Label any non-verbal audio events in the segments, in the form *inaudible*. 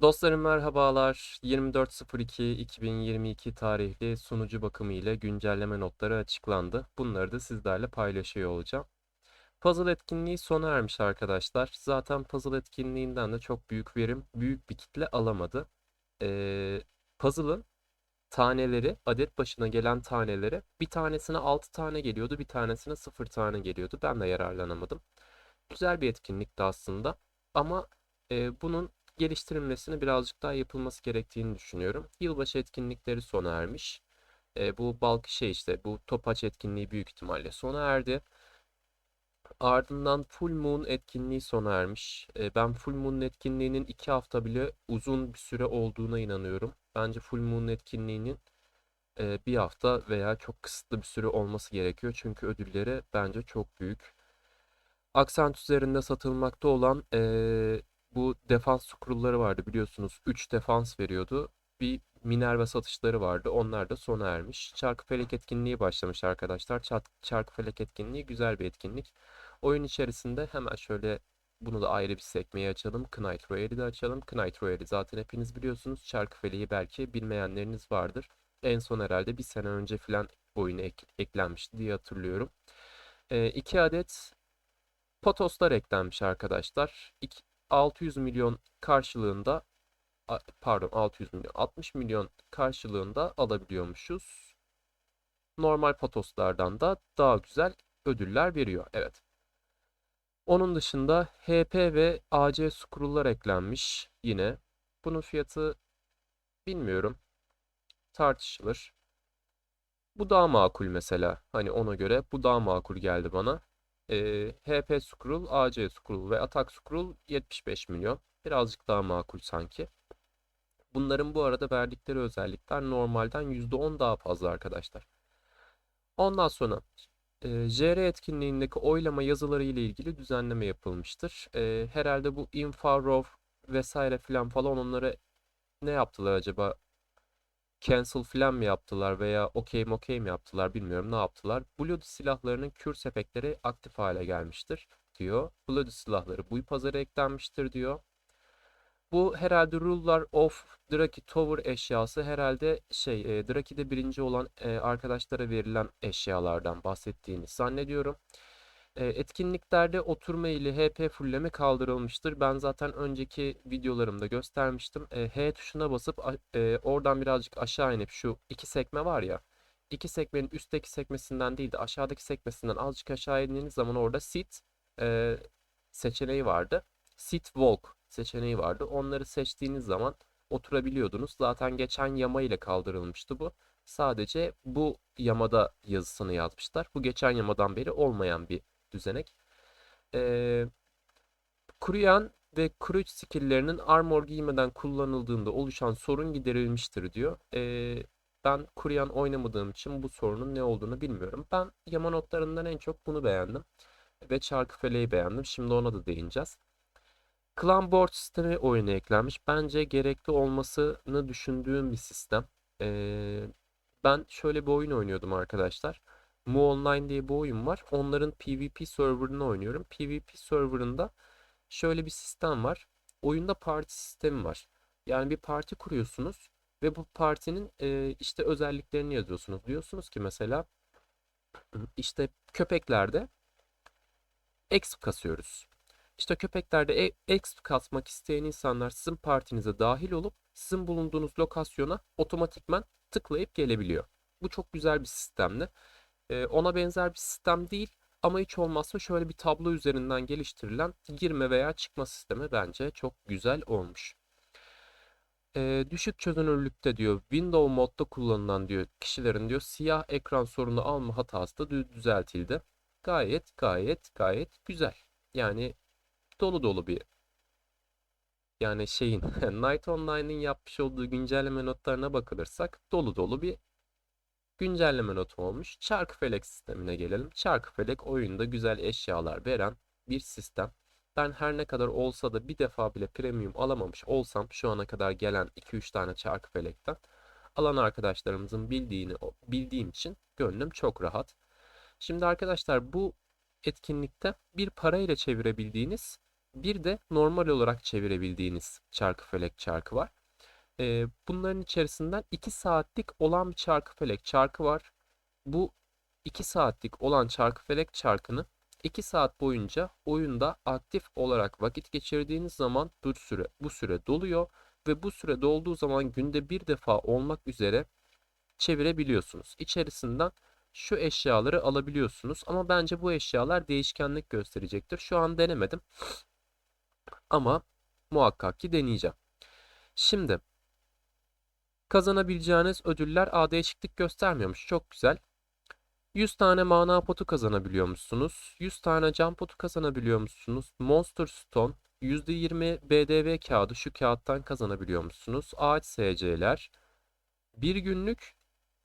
Dostlarım merhabalar. 24.02.2022 tarihli sunucu bakımı ile güncelleme notları açıklandı. Bunları da sizlerle paylaşıyor olacağım. Puzzle etkinliği sona ermiş arkadaşlar. Zaten puzzle etkinliğinden de çok büyük verim, büyük bir kitle alamadı. Ee, puzzle'ın taneleri, adet başına gelen taneleri bir tanesine 6 tane geliyordu, bir tanesine 0 tane geliyordu. Ben de yararlanamadım. Güzel bir etkinlikti aslında. Ama e, bunun geliştirilmesini birazcık daha yapılması gerektiğini düşünüyorum. Yılbaşı etkinlikleri sona ermiş. E, bu balk şey işte bu topaç etkinliği büyük ihtimalle sona erdi. Ardından Full Moon etkinliği sona ermiş. E, ben Full Moon etkinliğinin iki hafta bile uzun bir süre olduğuna inanıyorum. Bence Full Moon etkinliğinin e, bir hafta veya çok kısıtlı bir süre olması gerekiyor. Çünkü ödülleri bence çok büyük. Aksent üzerinde satılmakta olan eee, bu defans scroll'ları vardı biliyorsunuz. 3 defans veriyordu. Bir Minerva satışları vardı. Onlar da sona ermiş. Çarkıfelek etkinliği başlamış arkadaşlar. Çark, Çarkıfelek etkinliği güzel bir etkinlik. Oyun içerisinde hemen şöyle bunu da ayrı bir sekmeye açalım. Knight Royale'i de açalım. Knight Royale'i zaten hepiniz biliyorsunuz. Çarkıfeleği belki bilmeyenleriniz vardır. En son herhalde bir sene önce falan oyuna ek- eklenmişti diye hatırlıyorum. Ee, iki adet Potoslar eklenmiş arkadaşlar. İki- 600 milyon karşılığında pardon 600 milyon 60 milyon karşılığında alabiliyormuşuz. Normal Potoslardan da daha güzel ödüller veriyor. Evet. Onun dışında HP ve AC scroll'lar eklenmiş yine. Bunun fiyatı bilmiyorum. Tartışılır. Bu daha makul mesela. Hani ona göre bu daha makul geldi bana. Ee, HP Scroll, AC Scroll ve Attack Scroll 75 milyon. Birazcık daha makul sanki. Bunların bu arada verdikleri özellikler normalden %10 daha fazla arkadaşlar. Ondan sonra e, JR etkinliğindeki oylama yazıları ile ilgili düzenleme yapılmıştır. E, herhalde bu Infarov vesaire filan falan onları ne yaptılar acaba? Cancel falan mı yaptılar veya okey mi okey mi yaptılar bilmiyorum ne yaptılar. Bloody silahlarının kürs efektleri aktif hale gelmiştir diyor. Bloody silahları bu pazara eklenmiştir diyor. Bu herhalde Ruler of Draki Tower eşyası herhalde şey e, Draki'de birinci olan e, arkadaşlara verilen eşyalardan bahsettiğini zannediyorum. Etkinliklerde oturma ile HP fullleme kaldırılmıştır. Ben zaten önceki videolarımda göstermiştim. H tuşuna basıp oradan birazcık aşağı inip şu iki sekme var ya. iki sekmenin üstteki sekmesinden değil de aşağıdaki sekmesinden azıcık aşağı indiğiniz zaman orada sit seçeneği vardı. Sit walk seçeneği vardı. Onları seçtiğiniz zaman oturabiliyordunuz. Zaten geçen yama ile kaldırılmıştı bu. Sadece bu yamada yazısını yazmışlar. Bu geçen yamadan beri olmayan bir düzenek. Ee, kuruyan ve kuruç skill'lerinin armor giymeden kullanıldığında oluşan sorun giderilmiştir diyor. Ee, ben kuruyan oynamadığım için bu sorunun ne olduğunu bilmiyorum. Ben yama notlarından en çok bunu beğendim. Ve Çarkıfele'yi beğendim. Şimdi ona da değineceğiz. Clan board sistemi oyuna eklenmiş. Bence gerekli olmasını düşündüğüm bir sistem. Ee, ben şöyle bir oyun oynuyordum arkadaşlar. Mu Online diye bir oyun var. Onların PvP serverını oynuyorum. PvP serverında şöyle bir sistem var. Oyunda parti sistemi var. Yani bir parti kuruyorsunuz ve bu partinin e, işte özelliklerini yazıyorsunuz. Diyorsunuz ki mesela işte köpeklerde exp kasıyoruz. İşte köpeklerde e- exp kasmak isteyen insanlar sizin partinize dahil olup sizin bulunduğunuz lokasyona otomatikman tıklayıp gelebiliyor. Bu çok güzel bir sistemdi. Ee, ona benzer bir sistem değil ama hiç olmazsa şöyle bir tablo üzerinden geliştirilen girme veya çıkma sistemi bence çok güzel olmuş. Ee, düşük çözünürlükte diyor Windows modda kullanılan diyor kişilerin diyor siyah ekran sorunu alma hatası da dü- düzeltildi. Gayet gayet gayet güzel. Yani dolu dolu bir yani şeyin *laughs* Night Online'ın yapmış olduğu güncelleme notlarına bakılırsak dolu dolu bir güncelleme notu olmuş. Çarkıfelek sistemine gelelim. Çarkıfelek oyunda güzel eşyalar veren bir sistem. Ben her ne kadar olsa da bir defa bile premium alamamış olsam şu ana kadar gelen 2-3 tane Çarkıfelek'ten alan arkadaşlarımızın bildiğini bildiğim için gönlüm çok rahat. Şimdi arkadaşlar bu etkinlikte bir parayla çevirebildiğiniz Bir de normal olarak çevirebildiğiniz çarkı felek çarkı var. Ee, bunların içerisinden 2 saatlik olan bir çarkı felek çarkı var. Bu 2 saatlik olan çarkı felek çarkını 2 saat boyunca oyunda aktif olarak vakit geçirdiğiniz zaman bu süre bu süre doluyor ve bu süre dolduğu zaman günde bir defa olmak üzere çevirebiliyorsunuz. İçerisinden şu eşyaları alabiliyorsunuz ama bence bu eşyalar değişkenlik gösterecektir. Şu an denemedim ama muhakkak ki deneyeceğim. Şimdi kazanabileceğiniz ödüller a değişiklik göstermiyormuş. Çok güzel. 100 tane mana potu kazanabiliyormuşsunuz. 100 tane can potu kazanabiliyormuşsunuz. Monster Stone, %20 BDV kağıdı şu kağıttan kazanabiliyormuşsunuz. Ağaç SC'ler. Bir günlük,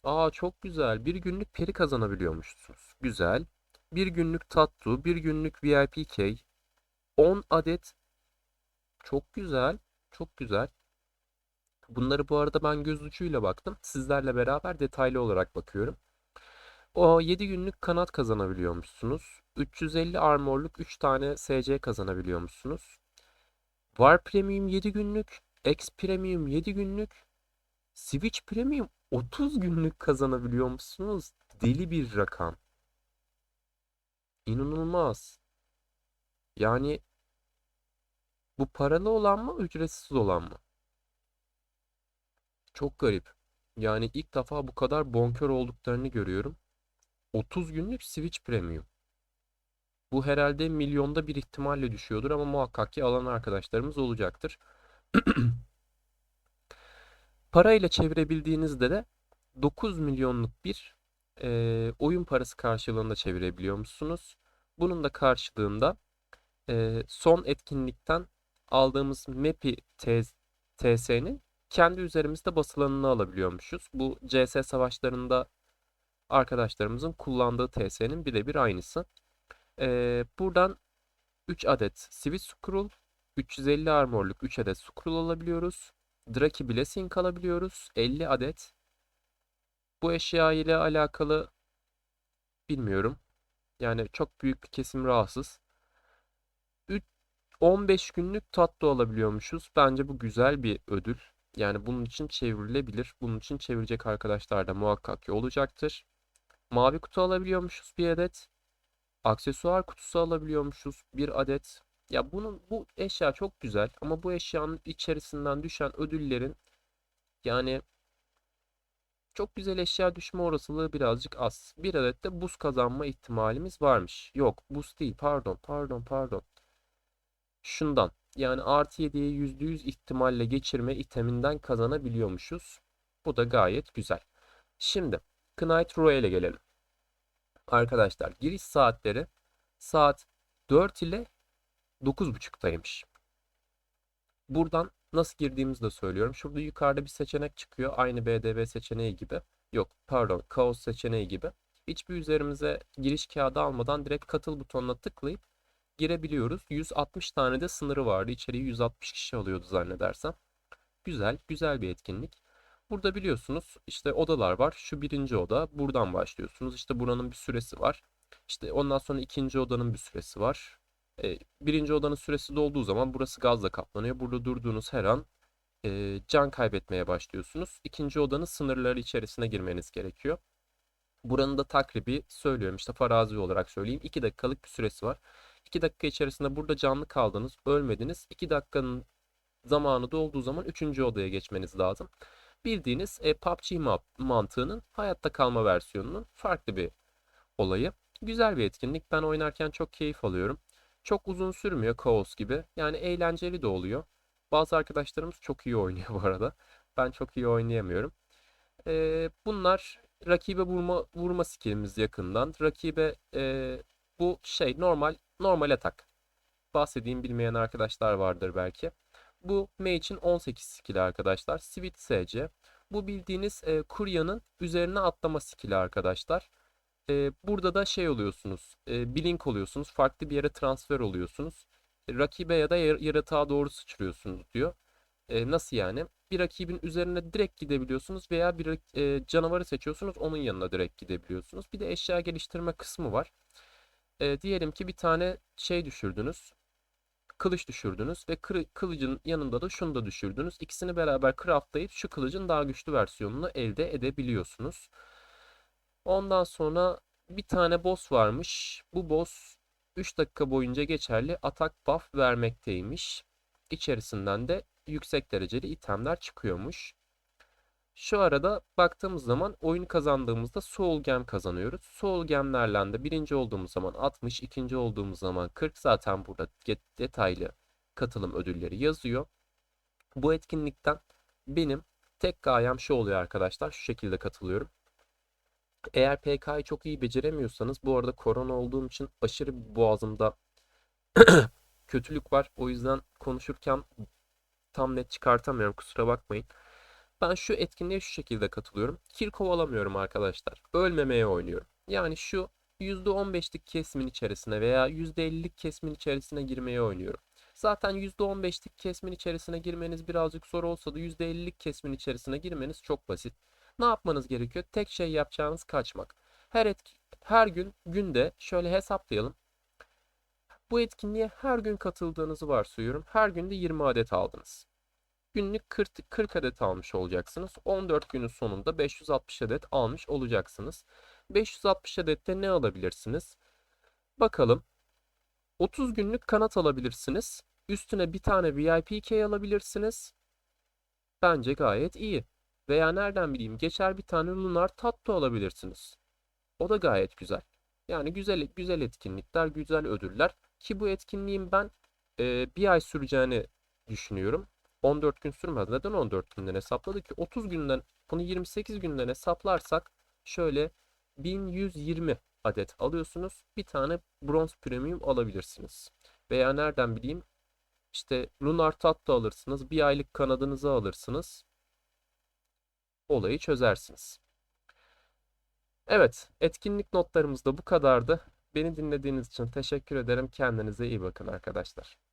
aa çok güzel. Bir günlük peri kazanabiliyormuşsunuz. Güzel. Bir günlük tattu, bir günlük VIP key. 10 adet. Çok güzel. Çok güzel. Bunları bu arada ben göz ucuyla baktım. Sizlerle beraber detaylı olarak bakıyorum. O 7 günlük kanat kazanabiliyormuşsunuz. 350 armorluk 3 tane SC kazanabiliyormuşsunuz. Var Premium 7 günlük, X Premium 7 günlük, Switch Premium 30 günlük kazanabiliyormuşsunuz. Deli bir rakam. İnanılmaz. Yani bu paralı olan mı, ücretsiz olan mı? Çok garip. Yani ilk defa bu kadar bonkör olduklarını görüyorum. 30 günlük Switch Premium. Bu herhalde milyonda bir ihtimalle düşüyordur ama muhakkak ki alan arkadaşlarımız olacaktır. *clears throat* Parayla çevirebildiğinizde de 9 milyonluk bir e, oyun parası karşılığında çevirebiliyor musunuz? Bunun da karşılığında e, son etkinlikten aldığımız MEPI TS'nin kendi üzerimizde basılanını alabiliyormuşuz. Bu CS savaşlarında arkadaşlarımızın kullandığı TS'nin birebir aynısı. Ee, buradan 3 adet Swiss Scroll, 350 armorluk 3 adet Scroll alabiliyoruz. Draki Blessing alabiliyoruz. 50 adet. Bu eşya ile alakalı bilmiyorum. Yani çok büyük bir kesim rahatsız. 15 günlük tatlı alabiliyormuşuz. Bence bu güzel bir ödül. Yani bunun için çevrilebilir. Bunun için çevirecek arkadaşlar da muhakkak ki olacaktır. Mavi kutu alabiliyormuşuz bir adet. Aksesuar kutusu alabiliyormuşuz bir adet. Ya bunun bu eşya çok güzel ama bu eşyanın içerisinden düşen ödüllerin yani çok güzel eşya düşme olasılığı birazcık az. Bir adet de buz kazanma ihtimalimiz varmış. Yok buz değil pardon pardon pardon. Şundan yani artı 7'ye %100 ihtimalle geçirme iteminden kazanabiliyormuşuz. Bu da gayet güzel. Şimdi Knight Royale'e gelelim. Arkadaşlar giriş saatleri saat 4 ile 9.30'daymış. Buradan nasıl girdiğimizi de söylüyorum. Şurada yukarıda bir seçenek çıkıyor. Aynı BDV seçeneği gibi. Yok pardon Kaos seçeneği gibi. Hiçbir üzerimize giriş kağıdı almadan direkt katıl butonuna tıklayıp girebiliyoruz. 160 tane de sınırı vardı. İçeriye 160 kişi alıyordu zannedersem. Güzel, güzel bir etkinlik. Burada biliyorsunuz işte odalar var. Şu birinci oda. Buradan başlıyorsunuz. İşte buranın bir süresi var. İşte ondan sonra ikinci odanın bir süresi var. E, birinci odanın süresi dolduğu zaman burası gazla kaplanıyor. Burada durduğunuz her an e, can kaybetmeye başlıyorsunuz. İkinci odanın sınırları içerisine girmeniz gerekiyor. Buranın da takribi söylüyorum işte farazi olarak söyleyeyim. 2 dakikalık bir süresi var. 2 dakika içerisinde burada canlı kaldınız, ölmediniz. 2 dakikanın zamanı dolduğu zaman 3. odaya geçmeniz lazım. Bildiğiniz e, PUBG mantığının hayatta kalma versiyonunun farklı bir olayı. Güzel bir etkinlik. Ben oynarken çok keyif alıyorum. Çok uzun sürmüyor Kaos gibi. Yani eğlenceli de oluyor. Bazı arkadaşlarımız çok iyi oynuyor *laughs* bu arada. Ben çok iyi oynayamıyorum. Ee, bunlar rakibe vurma vurma skillimiz yakından. Rakibe e, bu şey normal normal atak. Bahsedeyim bilmeyen arkadaşlar vardır belki. Bu Mage'in 18 skill'i arkadaşlar. Sweet SC. Bu bildiğiniz e, Kurya'nın üzerine atlama skill'i arkadaşlar. E, burada da şey oluyorsunuz. E, blink oluyorsunuz. Farklı bir yere transfer oluyorsunuz. E, rakibe ya da yaratığa doğru sıçrıyorsunuz diyor. E, nasıl yani? Bir rakibin üzerine direkt gidebiliyorsunuz veya bir e, canavarı seçiyorsunuz. Onun yanına direkt gidebiliyorsunuz. Bir de eşya geliştirme kısmı var. E, diyelim ki bir tane şey düşürdünüz. kılıç düşürdünüz ve kırı- kılıcın yanında da şunu da düşürdünüz. İkisini beraber craftlayıp şu kılıcın daha güçlü versiyonunu elde edebiliyorsunuz. Ondan sonra bir tane boss varmış. Bu boss 3 dakika boyunca geçerli atak buff vermekteymiş. İçerisinden de yüksek dereceli itemler çıkıyormuş. Şu arada baktığımız zaman oyun kazandığımızda Soul Gem kazanıyoruz. Soul Gem'lerle de birinci olduğumuz zaman 60, ikinci olduğumuz zaman 40 zaten burada detaylı katılım ödülleri yazıyor. Bu etkinlikten benim tek gayem şu oluyor arkadaşlar. Şu şekilde katılıyorum. Eğer PK'yı çok iyi beceremiyorsanız bu arada korona olduğum için aşırı boğazımda *clears throat* kötülük var. O yüzden konuşurken tam net çıkartamıyorum. Kusura bakmayın. Ben şu etkinliğe şu şekilde katılıyorum. Kill kovalamıyorum arkadaşlar. Ölmemeye oynuyorum. Yani şu %15'lik kesimin içerisine veya %50'lik kesimin içerisine girmeye oynuyorum. Zaten %15'lik kesimin içerisine girmeniz birazcık zor olsa da %50'lik kesimin içerisine girmeniz çok basit. Ne yapmanız gerekiyor? Tek şey yapacağınız kaçmak. Her etki, her gün günde şöyle hesaplayalım. Bu etkinliğe her gün katıldığınızı varsayıyorum. Her günde 20 adet aldınız. Günlük 40, 40 adet almış olacaksınız. 14 günün sonunda 560 adet almış olacaksınız. 560 adette ne alabilirsiniz? Bakalım. 30 günlük kanat alabilirsiniz. Üstüne bir tane VIP key alabilirsiniz. Bence gayet iyi. Veya nereden bileyim geçer bir tane Lunar Tattoo alabilirsiniz. O da gayet güzel. Yani güzel güzel etkinlikler, güzel ödüller. Ki bu etkinliğin ben e, bir ay süreceğini düşünüyorum. 14 gün sürmez. Neden 14 günden hesapladı ki? 30 günden bunu 28 günden hesaplarsak şöyle 1120 adet alıyorsunuz. Bir tane bronz premium alabilirsiniz. Veya nereden bileyim işte Lunar Tattoo alırsınız. Bir aylık kanadınızı alırsınız. Olayı çözersiniz. Evet, etkinlik notlarımız da bu kadardı. Beni dinlediğiniz için teşekkür ederim. Kendinize iyi bakın arkadaşlar.